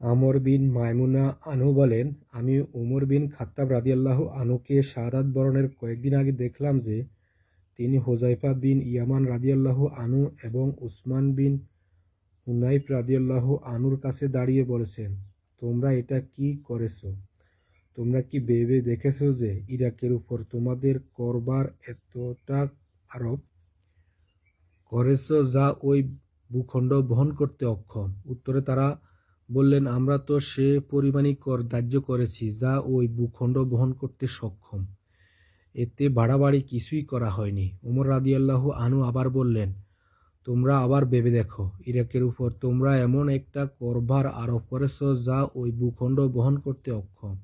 আমর বিন মায়মুনা আনু বলেন, আমি উমর বিন খাত্তাব রাদিয়াল্লাহু আনুকে শাহাদাত বরণের কয়েকদিন আগে দেখলাম যে তিনি হোজাইফা বিন ইয়ামান রাদিয়াল্লাহু আনু এবং উসমান বিন হুনাইফ রাদিয়াল্লাহু আনুর কাছে দাঁড়িয়ে বলেছেন, তোমরা এটা কি করেছ? তোমরা কি ভেবে দেখেছ যে ইরাকের উপর তোমাদের করবার এতটা আরোপ করেছ যা ওই ভূখণ্ড বহন করতে অক্ষম? উত্তরে তারা বললেন, আমরা তো সে পরিমাণই কর ধার্য করেছি, যা ওই ভূখণ্ড বহন করতে সক্ষম। এতে বাড়াবাড়ি কিছুই করা হয়নি। উমর রাদিয়াল্লাহু আনু আবার বললেন, তোমরা আবার ভেবে দেখো, ইরাকের উপর তোমরা এমন একটা করভার আরোপ করেছ, যা ওই ভূখণ্ড বহন করতে অক্ষম।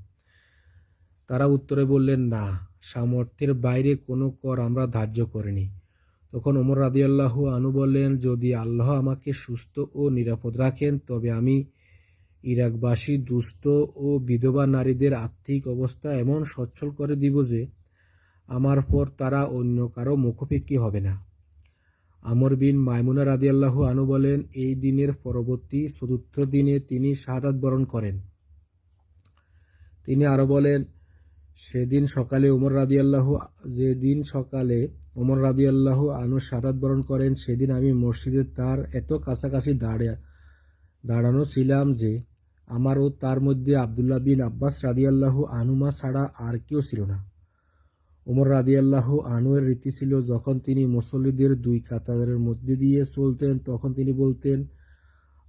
তারা উত্তরে বললেন, না, সামর্থ্যের বাইরে কোনো কর আমরা ধার্য করিনি। তখন ওমর রাদিয়াল্লাহু আনু বললেন, যদি আল্লাহ আমাকে সুস্থ ও নিরাপদ রাখেন, তবে আমি ইরাকবাসী দুষ্ট ও বিধবা নারীদের আর্থিক অবস্থা এমন সচ্ছল করে দিব যে আমার পর তারা অন্য কারও মুখোপেক্ষী হবে না। আমর বিন মাইমুনা রাদিয়াল্লাহু আনু বলেন, এই দিনের পরবর্তী চতুর্থ দিনে তিনি শাহাদাত বরণ করেন। তিনি আরও বলেন, সেদিন সকালে উমর ওমর রাদিয়াল্লাহু, যেদিন সকালে উমর ওমর রাদিয়াল্লাহু আনু শাহাদাত বরণ করেন, সেদিন আমি মসজিদে তার এত কাছাকাছি দাঁড়িয়ে, দাঁড়ানো ছিলাম যে আমার ও তার মধ্যে আবদুল্লাহ বিন আব্বাস রাদিয়াল্লাহু আনুমা ছাড়া আর কেউ ছিল না। ওমর রাদিয়াল্লাহু আনুয়ের রীতি ছিল, যখন তিনি মুসল্লিদের দুই কাতারের মধ্যে দিয়ে চলতেন, তখন তিনি বলতেন,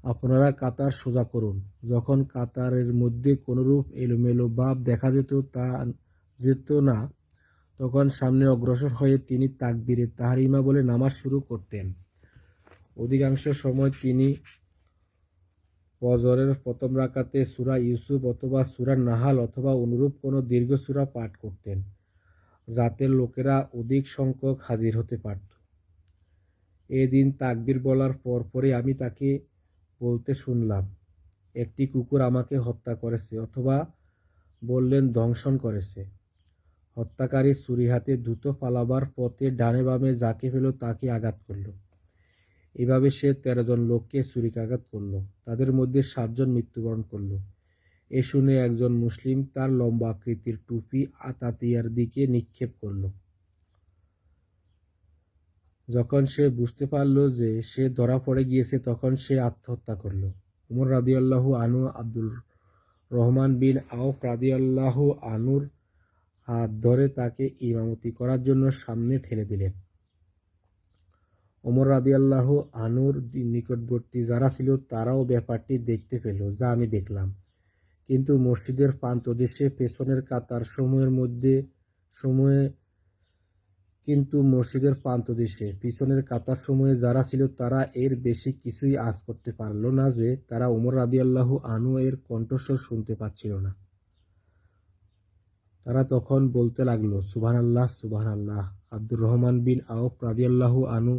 আপনারা কাতার সোজা করুন। যখন কাতারের মধ্যে কোনোরূপ এলোমেলো ভাব দেখা যেত তা যেত না, তখন সামনে অগ্রসর হয়ে তিনি তাকবিরে তাহারিমা বলে নামাজ শুরু করতেন। অধিকাংশ সময় তিনি ফজরের প্রথম রাকাতে সুরা ইউসুফ অথবা সুরা নাহাল অথবা অনুরূপ কোনো দীর্ঘ সুরা পাঠ করতেন, যাতে লোকেরা অধিক সংখ্যক হাজির হতে পারত। এদিন তাকবির বলার পরপরই আমি তাকে বলতে শুনলাম, একটি কুকুর আমাকে হত্যা করেছে অথবা বললেন দংশন করেছে। হত্যাকারী ছুরি হাতে দ্রুত পালাবার পথে ডানে বামে যাকে পেল তাকে আঘাত করল। এভাবে সে তেরো জন লোককে ছুরিকাঘাত করল। তাদের মধ্যে সাতজন মৃত্যুবরণ করল। এ শুনে একজন মুসলিম তার লম্বা আকৃতির টুপি আতাতিয়ার দিকে নিক্ষেপ করল। যখন সে বুঝতে পারল যে সে ধরা পড়ে গিয়েছে, তখন সে আত্মহত্যা করল। উমর রাদিয়াল্লাহু আনু আব্দুল রহমান বিন আউফ রাদিয়াল্লাহু আনুর হাত ধরে তাকে ইমামতি করার জন্য সামনে ঠেলে দিলেন। ওমর রাদিয়াল্লাহু আনুর নিকটবর্তী যারা ছিল, তারাও ব্যাপারটি দেখতে পেল, যা আমি দেখলাম। কিন্তু মসজিদের প্রান্তদেশে পেছনের কাতার সময়ের মধ্যে, সময়ে কিন্তু মসজিদের প্রান্তদেশে পিছনের কাতার সময়ে যারা ছিল, তারা এর বেশি কিছুই আজ করতে পারল না যে তারা উমর রাদিয়াল্লাহু আনু এর কণ্ঠস্বর শুনতে পাচ্ছিল না। তারা তখন বলতে লাগল সুবহান আল্লাহ সুবহান আল্লাহ আব্দুর রহমান বিন আউফ রাদিয়াল্লাহু আনু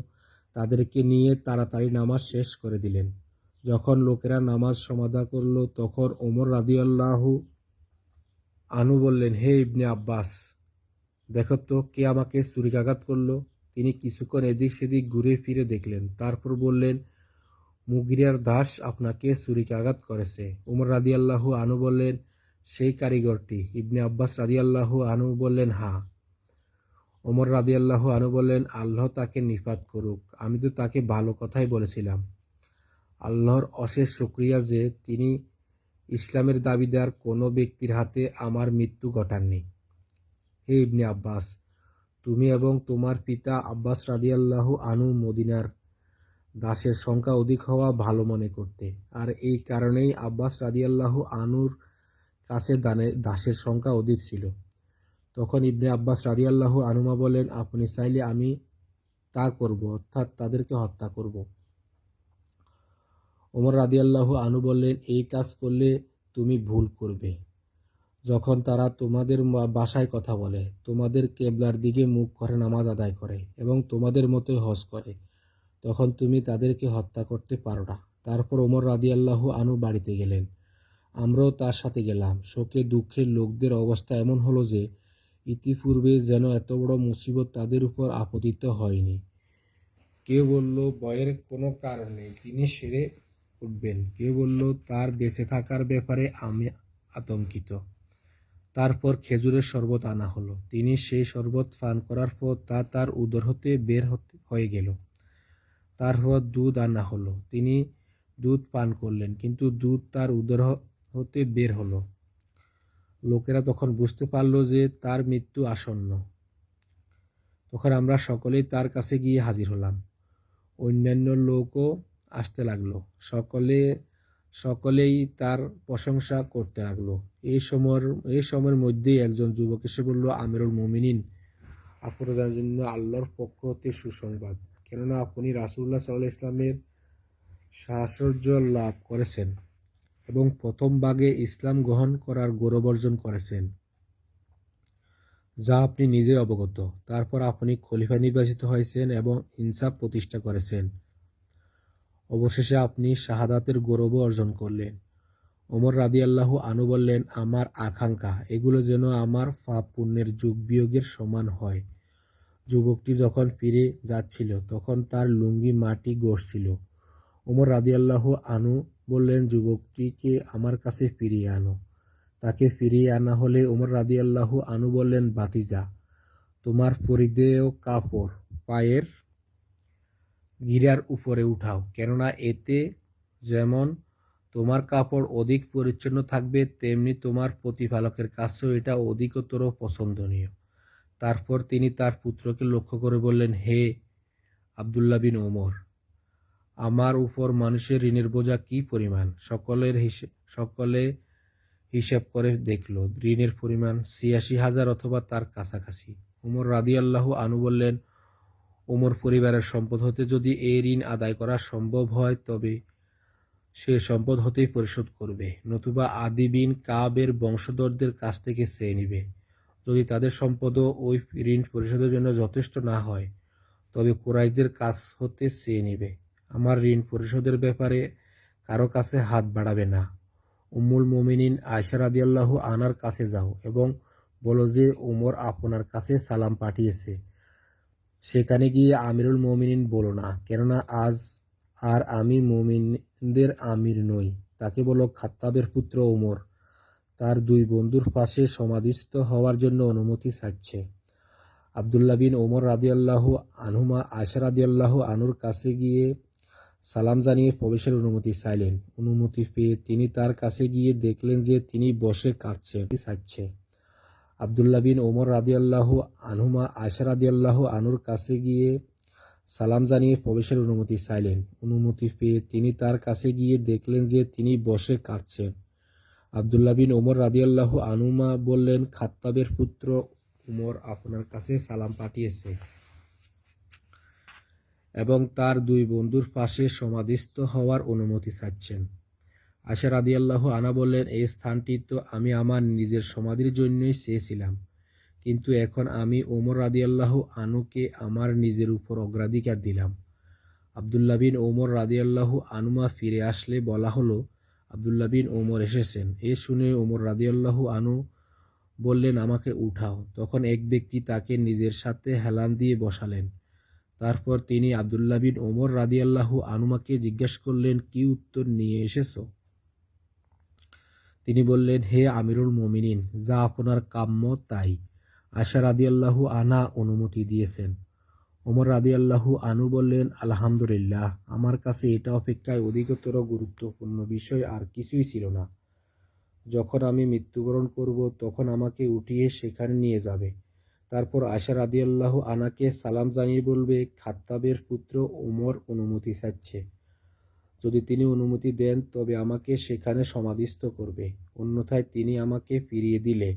তাদেরকে নিয়ে তাড়াতাড়ি নামাজ শেষ করে দিলেন। যখন লোকেরা নামাজ সমাধা করল, তখন ওমর রাদিয়াল্লাহু আনু বললেন, হে ইবনে আব্বাস, দেখো তো কে আমাকে ছুরিকাঘাত করল? তিনি কিছুক্ষণ এদিক সেদিক ঘুরে ফিরে দেখলেন। তারপর বললেন, মুগিরার দাস আপনাকে ছুরিকাঘাত করেছে। উমর রাদিয়াল্লাহু আনু বললেন, সেই কারিগরটি। ইবনে আব্বাস রাদিয়াল্লাহু আনু বললেন হা ওমর রাদিয়াল্লাহু আনু বললেন, আল্লাহ তাকে নিপাত করুক। আমি তো তাকে ভালো কথাই বলেছিলাম। আল্লাহর অশেষ শুক্রিয়া যে তিনি ইসলামের দাবিদার কোনো ব্যক্তির হাতে আমার মৃত্যু ঘটাননি। হে ইবনে আব্বাস, তুমি এবং তোমার পিতা আব্বাস রাদিয়াল্লাহু আনু মদিনার দাসের সংখ্যা অধিক হওয়া ভালো মনে করতে। আর এই কারণেই আব্বাস রাদি রাদিয়াল্লাহু আনুর কাছে দানে, দাসের সংখ্যা অধিক ছিল। তখন ইবনে আব্বাস রাদিয়াল্লাহু আনুমা বলেন আপনি চাইলে আমি তা করব, অর্থাৎ তাদেরকে হত্যা করব। ওমর রাদিয়াল্লাহু আনু বললেন, এই কাজ করলে তুমি ভুল করবে। যখন তারা তোমাদের বাসায় কথা বলে, তোমাদের কেবলার দিকে মুখ করে, নামাজ আদায় করে এবং তোমাদের মতোই হজ করে, তখন তুমি তাদেরকে হত্যা করতে পারো না। তারপর ওমর রাদিয়াল্লাহু আনু বাড়িতে গেলেন। আমরাও তার সাথে গেলাম। শোকে দুঃখের লোকদের অবস্থা এমন হলো যে ইতিপূর্বে যেন এত বড় মুসিবত তাদের উপর আপতিত হয়নি। কেউ বলল, ভয়ের কোনো কারণ নেই, তিনি সেরে উঠবেন। কেউ বলল, তার বেঁচে থাকার ব্যাপারে আমি আতঙ্কিত। তারপর খেজুরের শরবত আনা হলো। তিনি সেই শরবত পান করার পর তা তার উদর হতে বের হতে, হয়ে গেল। তারপর দুধ আনা হলো। তিনি দুধ পান করলেন, কিন্তু দুধ তার উদর হতে বের হলো। লোকেরা তখন বুঝতে পারল যে তার মৃত্যু আসন্ন। তখন আমরা সকলেই তার কাছে গিয়ে হাজির হলাম। অন্যান্য লোকও আসতে লাগল। সকলে, সকলেই তার প্রশংসা করতে লাগল। এই সময়ের এই সময়ের মধ্যেই একজন যুবক এসে বলল, আমিরুল মুমিনিন, আপনাদের জন্য আল্লাহর পক্ষ হতে সুসংবাদ। কেননা আপনি রাসুল্লাহ সাল্লাহ ইসলামের সাহচর্য লাভ করেছেন। এবং প্রথম ভাগে ইসলাম গ্রহণ করার গৌরব অর্জন করেছেন, যা আপনি নিজে অবগত। তারপর আপনি খলিফা নির্বাচিত হয়েছেন এবং ইনসাফ প্রতিষ্ঠা করেছেন। অবশেষে আপনি শাহাদাতের গৌরব অর্জন করলেন। ওমর রাদি আল্লাহ আনু বললেন, আমার আকাঙ্ক্ষা, এগুলো যেন আমার পাপ পুণ্যের যুগ বিয়োগের সমান হয়। যুবকটি যখন ফিরে যাচ্ছিল, তখন তার লুঙ্গি মাটি গড়ছিল। ওমর রাদি আল্লাহ আনু বললেন, যুবকটিকে আমার কাছে ফিরিয়ে আনো। তাকে ফিরিয়ে আনা হলে ওমর আল্লাহ আনু বললেন বাতিজা তোমার পরিধেয় কাপড় পায়ের গিরার উপরে উঠাও, কেননা এতে যেমন তোমার কাপড় অধিক পরিচ্ছন্ন থাকবে, তেমনি তোমার প্রতিপালকের কাছেও এটা অধিকতর পছন্দনীয়। তারপর তিনি তার পুত্রকে লক্ষ্য করে বললেন, হে আবদুল্লাহ বিন ওমর আমার উপর মানুষের ঋণের বোঝা কি পরিমাণ? সকলের হিসেব সকলে হিসাব করে দেখল, ঋণের পরিমাণ ছিয়াশি হাজার অথবা তার কাছাকাছি। উমর রাদি আল্লাহ আনু বললেন ওমর পরিবারের সম্পদ হতে যদি এই ঋণ আদায় করা সম্ভব হয়, তবে সে সম্পদ হতেই পরিশোধ করবে। নতুবা আদি বিন কাবের বংশধরদের কাছ থেকে চেয়ে নিবে। যদি তাদের সম্পদও ওই ঋণ পরিশোধের জন্য যথেষ্ট না হয়, তবে কোরাইশদের কাছ হতে চেয়ে নিবে। আমার ঋণ পরিশোধের ব্যাপারে কারও কাছে হাত বাড়াবে না। উম্মুল মোমিনিন আয়সা রাদিয়াল্লাহ আনার কাছে যাও এবং বলো যে উমর আপনার কাছে সালাম পাঠিয়েছে। সেখানে গিয়ে আমিরুল মোমিনিন বলো না, কেননা আজ আর আমি মোমিনদের আমির নই। তাকে বলো, খাত্তাবের পুত্র ওমর তার দুই বন্ধুর পাশে সমাধিস্থ হওয়ার জন্য অনুমতি চাচ্ছে আবদুল্লাহ বিন ওমর রাদিয়াল্লাহু আনহুমা আয়সা রাদিয়াল্লাহু আনুর কাছে গিয়ে সালাম জানিয়ে প্রবেশের অনুমতি চাইলেন। অনুমতি পেয়ে তিনি তার কাছে গিয়ে দেখলেন যে তিনি বসে কাঁদছেন। চাচ্ছে আবদুল্লাহ বিন ওমর রাদিয়াল্লাহু আনহুমা আয়সা রাদিয়াল্লাহু আনুর কাছে গিয়ে সালাম জানিয়ে প্রবেশের অনুমতি চাইলেন। অনুমতি পেয়ে তিনি তার কাছে গিয়ে দেখলেন যে তিনি বসে কাঁদছেন। আবদুল্লাহ বিন ওমর রাদিয়াল্লাহু আনুমা বললেন, খাত্তাবের পুত্র উমর আপনার কাছে সালাম পাঠিয়েছে। এবং তার দুই বন্ধুর পাশে সমাধিস্থ হওয়ার অনুমতি চাচ্ছেন। আশা রাদিয়াল্লাহু আনা বললেন, এই স্থানটি তো আমি আমার নিজের সমাধির জন্যই চেয়েছিলাম। কিন্তু এখন আমি ওমর রাদিয়াল্লাহু আনুকে আমার নিজের উপর অগ্রাধিকার দিলাম। আবদুল্লাহ বিন ওমর রাদিয়াল্লাহু আনুমা ফিরে আসলে বলা হলো, আবদুল্লাহ বিন ওমর এসেছেন। এ শুনে ওমর রাদিয়াল্লাহু আনু বললেন, আমাকে উঠাও। তখন এক ব্যক্তি তাকে নিজের সাথে হেলান দিয়ে বসালেন। তারপর তিনি আবদুল্লাহ বিন ওমর রাদিয়াল্লাহু আনুমাকে জিজ্ঞাসা করলেন, কি উত্তর নিয়ে এসেছ? তিনি বললেন, হে আমিরুল মোমিনিন, যা আপনার কাম্য তাই। আশা রাদিয়াল্লাহু আনা অনুমতি দিয়েছেন। ওমর রাদিয়াল্লাহু আনু বললেন, আলহামদুলিল্লাহ, আমার কাছে এটা অপেক্ষায় অধিকতর গুরুত্বপূর্ণ বিষয় আর কিছুই ছিল না। যখন আমি মৃত্যুবরণ করব, তখন আমাকে উঠিয়ে সেখানে নিয়ে যাবে। তারপর আশা রাদিয়াল্লাহু আনাকে সালাম জানিয়ে বলবে, খাত্তাবের পুত্র ওমর অনুমতি চাচ্ছে। যদি তিনি অনুমতি দেন, তবে আমাকে সেখানে সমাধিস্থ করবে। অন্যথায় তিনি আমাকে ফিরিয়ে দিলে।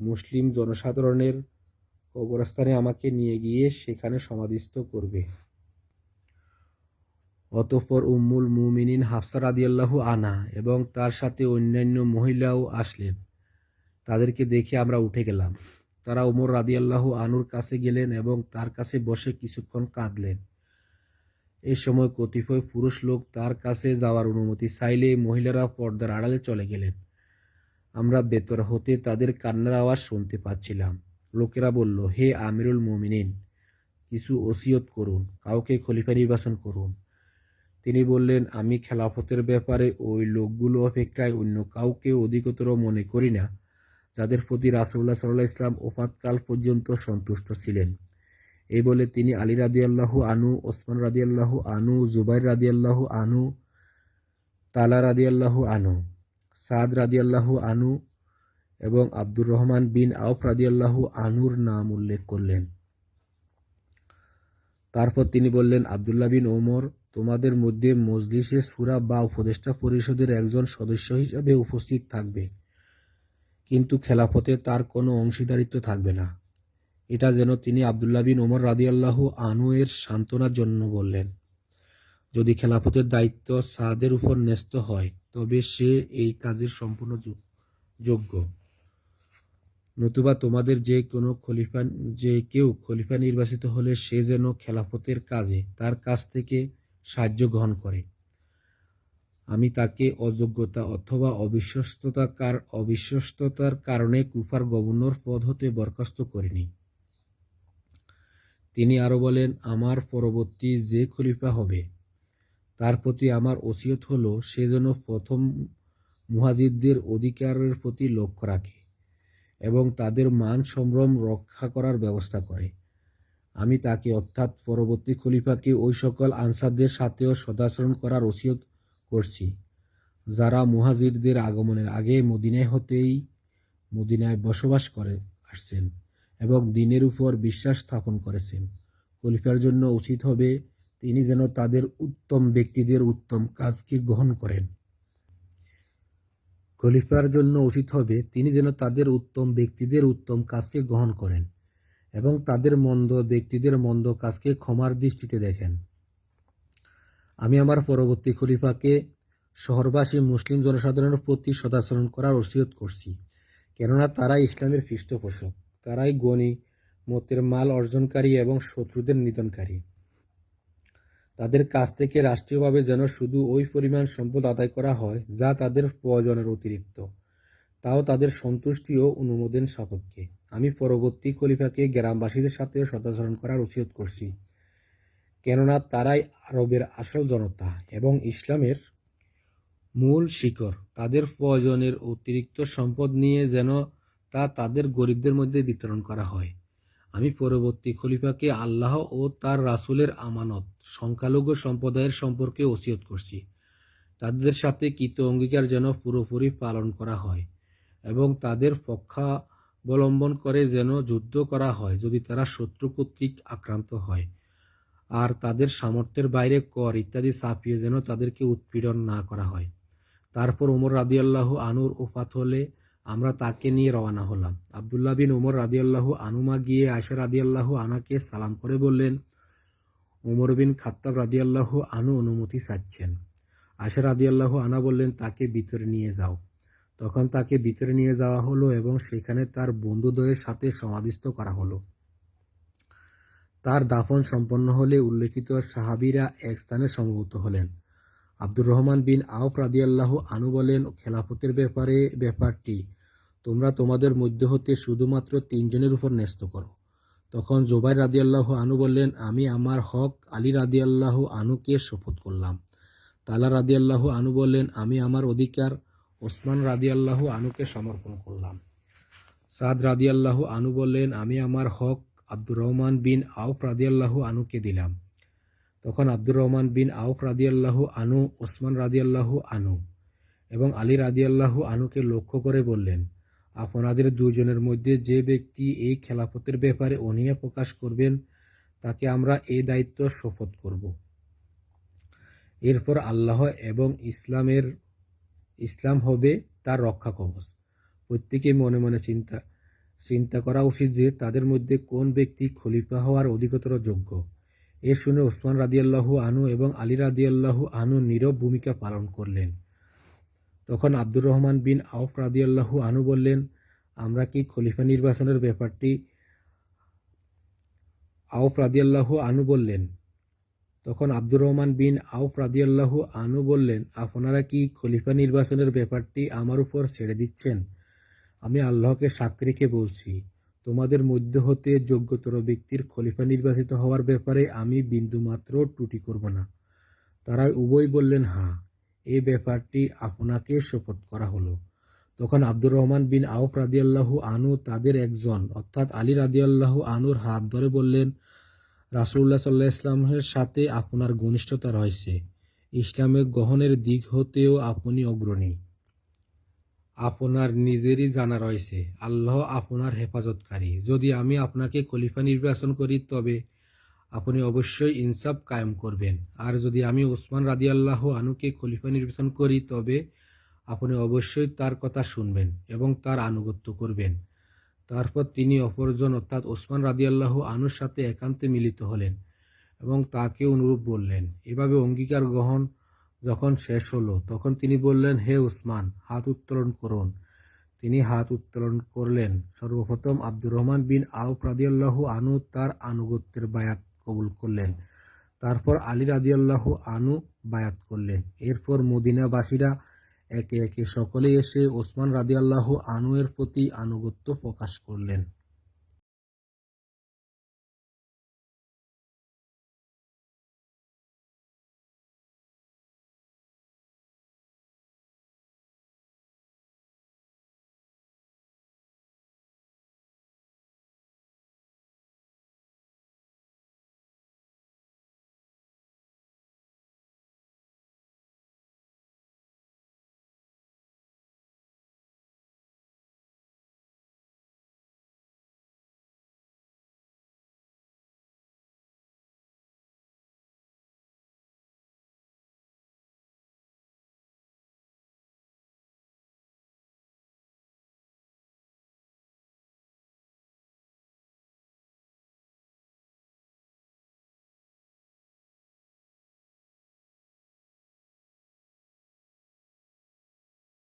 মুসলিম জনসাধারণের কবরস্থানে আমাকে নিয়ে গিয়ে সেখানে সমাধিস্থ করবে। অতঃপর উম্মুল মুমিনিন হাফসা রাদিয়াল্লাহু আনা এবং তার সাথে অন্যান্য মহিলাও আসলেন। তাদেরকে দেখে আমরা উঠে গেলাম। তারা উমর রাদিয়াল্লাহু আনুর কাছে গেলেন এবং তার কাছে বসে কিছুক্ষণ কাঁদলেন। এই সময় কতিপয় পুরুষ লোক তার কাছে যাওয়ার অনুমতি চাইলে মহিলারা পর্দার আড়ালে চলে গেলেন। আমরা বেতর হতে তাদের কান্নার আওয়াজ শুনতে পাচ্ছিলাম। লোকেরা বলল, হে আমিরুল মুমিনিন, কিছু ওসিয়ত করুন, কাউকে খলিফা নির্বাচন করুন। তিনি বললেন, আমি খেলাফতের ব্যাপারে ওই লোকগুলো অপেক্ষায় অন্য কাউকে অধিকতর মনে করি না। যাদের প্রতি রাসুল্লাহ সাল্লাহ ইসলাম ওফাতকাল পর্যন্ত সন্তুষ্ট ছিলেন। এই বলে তিনি আলী রাদিয়াল্লাহু আনু ওসমান রাদিয়াল্লাহু আনু জুবাইর রাদিয়াল্লাহু আনু তালা রাদিয়াল্লাহু আনু সাদ রাদিয়াল্লাহু আনু এবং আব্দুর রহমান বিন আউফ রাদিয়াল্লাহু আনুর নাম উল্লেখ করলেন। তারপর তিনি বললেন, আবদুল্লাহ বিন ওমর, তোমাদের মধ্যে মজলিসে সুরা বা উপদেষ্টা পরিষদের একজন সদস্য হিসাবে উপস্থিত থাকবে। কিন্তু খেলাফতে তার কোনো অংশীদারিত্ব থাকবে না। এটা যেন তিনি আবদুল্লাহ বিন ওমর রাদিয়াল্লাহু আনু এর সান্ত্বনার জন্য বললেন। যদি খেলাফতের দায়িত্ব সাদের উপর ন্যস্ত হয়, তবে সে এই কাজের সম্পূর্ণ যোগ- যোগ্য। নতুবা তোমাদের যে কোনো খলিফা, যে কেউ খলিফা নির্বাচিত হলে সে যেন খেলাফতের কাজে, তার কাছ থেকে সাহায্য গ্রহণ করে। আমি তাকে অযোগ্যতা অথবা অবিশ্বস্ততা কার অবিশ্বস্ততার কারণে কুফার গভর্নর পদ হতে বরখাস্ত করিনি। তিনি আরও বলেন, আমার পরবর্তী যে খলিফা হবে, তার প্রতি আমার ওসিয়ত হলো সে যেন প্রথম মুহাজিদদের অধিকারের প্রতি লক্ষ্য রাখে এবং তাদের মান সম্ভ্রম রক্ষা করার ব্যবস্থা করে। আমি তাকে অর্থাৎ পরবর্তী খলিফাকে ওই সকল আনসারদের সাথেও সদাচরণ করার ওসিয়ত করছি। যারা মুহাজিরদের আগমনের আগে মদিনায় হতেই মদিনায় বসবাস করে, আসছেন এবং দিনের উপর বিশ্বাস স্থাপন করেছেন। খলিফার জন্য উচিত হবে তিনি যেন তাদের উত্তম ব্যক্তিদের উত্তম কাজকে গ্রহণ করেন। খলিফার জন্য উচিত হবে তিনি যেন তাদের উত্তম ব্যক্তিদের উত্তম কাজকে গ্রহণ করেন এবং তাদের মন্দ ব্যক্তিদের মন্দ কাজকে ক্ষমার দৃষ্টিতে দেখেন। আমি আমার পরবর্তী খলিফাকে শহরবাসী মুসলিম জনসাধারণের প্রতি সদাচরণ করার ওসিয়ত করছি। কেননা তারাই ইসলামের পৃষ্ঠপোষক, তারাই গণী, মতের মাল অর্জনকারী এবং শত্রুদের নিধনকারী। তাদের কাছ থেকে রাষ্ট্রীয়ভাবে যেন শুধু ওই পরিমাণ সম্পদ আদায় করা হয় যা তাদের প্রয়োজনের অতিরিক্ত, তাও তাদের সন্তুষ্টি ও অনুমোদন সাপেক্ষে। আমি পরবর্তী খলিফাকে গ্রামবাসীদের সাথে সদাচরণ করার উচিত করছি। কেননা তারাই আরবের আসল জনতা এবং ইসলামের মূল শিকড় তাদের প্রয়োজনের অতিরিক্ত সম্পদ নিয়ে যেন তা তাদের গরিবদের মধ্যে বিতরণ করা হয়। আমি পরবর্তী খলিফাকে আল্লাহ ও তার রাসূলের আমানত, সংখ্যালঘু সম্প্রদায়ের সম্পর্কে ওসিয়ত করছি। তাদের সাথে কৃত অঙ্গীকার যেন পুরোপুরি পালন করা হয় এবং তাদের পক্ষাবলম্বন করে যেন যুদ্ধ করা হয় যদি তারা শত্রু কর্তৃক আক্রান্ত হয়। আর তাদের সামর্থ্যের বাইরে কর ইত্যাদি চাপিয়ে যেন তাদেরকে উৎপীড়ন না করা হয়। তারপর ওমর রাদিয়াল্লাহু আনুর ওফাত হলে আমরা তাকে নিয়ে রওনা হলাম। আবদুল্লাহ বিন ওমর রাদিয়াল্লাহু আনুমা গিয়ে আয়সা রাদিয়াল্লাহু আনাকে সালাম করে বললেন, ওমর বিন খাত্তাব রাদিয়াল্লাহু আনু অনুমতি চাচ্ছেন। আয়সা রাদিয়াল্লাহু আনা বললেন, তাকে ভিতরে নিয়ে যাও। তখন তাকে ভিতরে নিয়ে যাওয়া হলো এবং সেখানে তার বন্ধুদ্বয়ের সাথে সমাধিস্থ করা হলো। তার দাফন সম্পন্ন হলে উল্লেখিত সাহাবিরা এক স্থানে সমবেত হলেন। আব্দুর রহমান বিন আউফ রাদিয়াল্লাহু আনু বলেন, খেলাফতের ব্যাপারে, ব্যাপারটি তোমরা তোমাদের মধ্যে হতে শুধুমাত্র তিনজনের উপর ন্যস্ত করো। তখন জোবাইর রাদিয়াল্লাহু আনু বললেন, আমি আমার হক আলী রাদিয়াল্লাহু আনুকে শপথ করলাম। তালা রাদিয়াল্লাহু আনু বললেন, আমি আমার অধিকার ওসমান রাদিয়াল্লাহু আনুকে সমর্পণ করলাম। সাদ রাদিয়াল্লাহু আনু বললেন, আমি আমার হক আব্দুর রহমান বিন আউফ রাদিয়াল্লাহু আনুকে দিলাম। তখন আব্দুর রহমান বিন আউফ রাদিয়াল্লাহু আনু, ওসমান রাদিয়াল্লাহু আনু এবং আলী রাদিয়াল্লাহু আনুকে লক্ষ্য করে বললেন, আপনাদের দুজনের মধ্যে যে ব্যক্তি এই খেলাফতের ব্যাপারে অনীহা প্রকাশ করবেন, তাকে আমরা এই দায়িত্ব শপথ করব। এরপর আল্লাহ এবং ইসলামের, ইসলাম হবে তার রক্ষা কবচ। প্রত্যেকে মনে মনে চিন্তা চিন্তা করা উচিত যে তাদের মধ্যে কোন ব্যক্তি খলিফা হওয়ার অধিকতর যোগ্য। এ শুনে ওসমান রাদিয়াল্লাহু আনু এবং আলী রাদিয়াল্লাহু আনু নীরব ভূমিকা পালন করলেন। তখন আব্দুর রহমান বিন আউফ রাদিয়াল্লাহু আনু বললেন, আমরা কি খলিফা নির্বাচনের ব্যাপারটি? আউফ রাদিয়াল্লাহু আনু বললেন, তখন আব্দুর রহমান বিন আউফ রাদিয়াল্লাহু আনু বললেন, আপনারা কি খলিফা নির্বাচনের ব্যাপারটি আমার উপর ছেড়ে দিচ্ছেন? আমি আল্লাহকে সাক্ষী রেখে বলছি, তোমাদের মধ্য হতে যোগ্যতর ব্যক্তির খলিফা নির্বাচিত হওয়ার ব্যাপারে আমি বিন্দুমাত্র ত্রুটি করব না। তারা উভয় বললেন হ্যাঁ এই ব্যাপারটি আপনাকে শপথ করা হলো। তখন আব্দুর রহমান বিন আউফ রাদিয়াল্লাহু আনু তাদের একজন, অর্থাৎ আলী রাদিয়াল্লাহু আনুর হাত ধরে বললেন রাসুল্লাহ সাল্লাহ ইসলামের সাথে আপনার ঘনিষ্ঠতা রয়েছে। ইসলামের গ্রহণের দিক হতেও আপনি অগ্রণী। আপনার নিজেরই জানা রয়েছে আল্লাহ আপনার হেফাজতকারী যদি আমি আপনাকে খলিফা নির্বাচন করি, তবে আপনি অবশ্যই ইনসাফ কায়েম করবেন। আর যদি আমি ওসমান রাদিয়াল্লাহ আনুকে খলিফা নির্বাচন করি, তবে আপনি অবশ্যই তার কথা শুনবেন এবং তার আনুগত্য করবেন। তারপর তিনি অপরজন, অর্থাৎ ওসমান রাদিয়াল্লাহ আনুর সাথে একান্তে মিলিত হলেন এবং তাকে অনুরূপ বললেন। এভাবে অঙ্গীকার গ্রহণ যখন শেষ হলো, তখন তিনি বললেন, হে উসমান, হাত উত্তোলন করুন। তিনি হাত উত্তোলন করলেন। সর্বপ্রথম আব্দুর রহমান বিন আউফ রাদিয়াল্লাহু আনু তার আনুগত্যের বায়াত কবুল করলেন। তারপর আলী রাদিয়াল্লাহু আনু বায়াত করলেন। এরপর মদিনাবাসীরা একে একে সকলে এসে ওসমান রাদিয়াল্লাহু আনু এর প্রতি আনুগত্য প্রকাশ করলেন।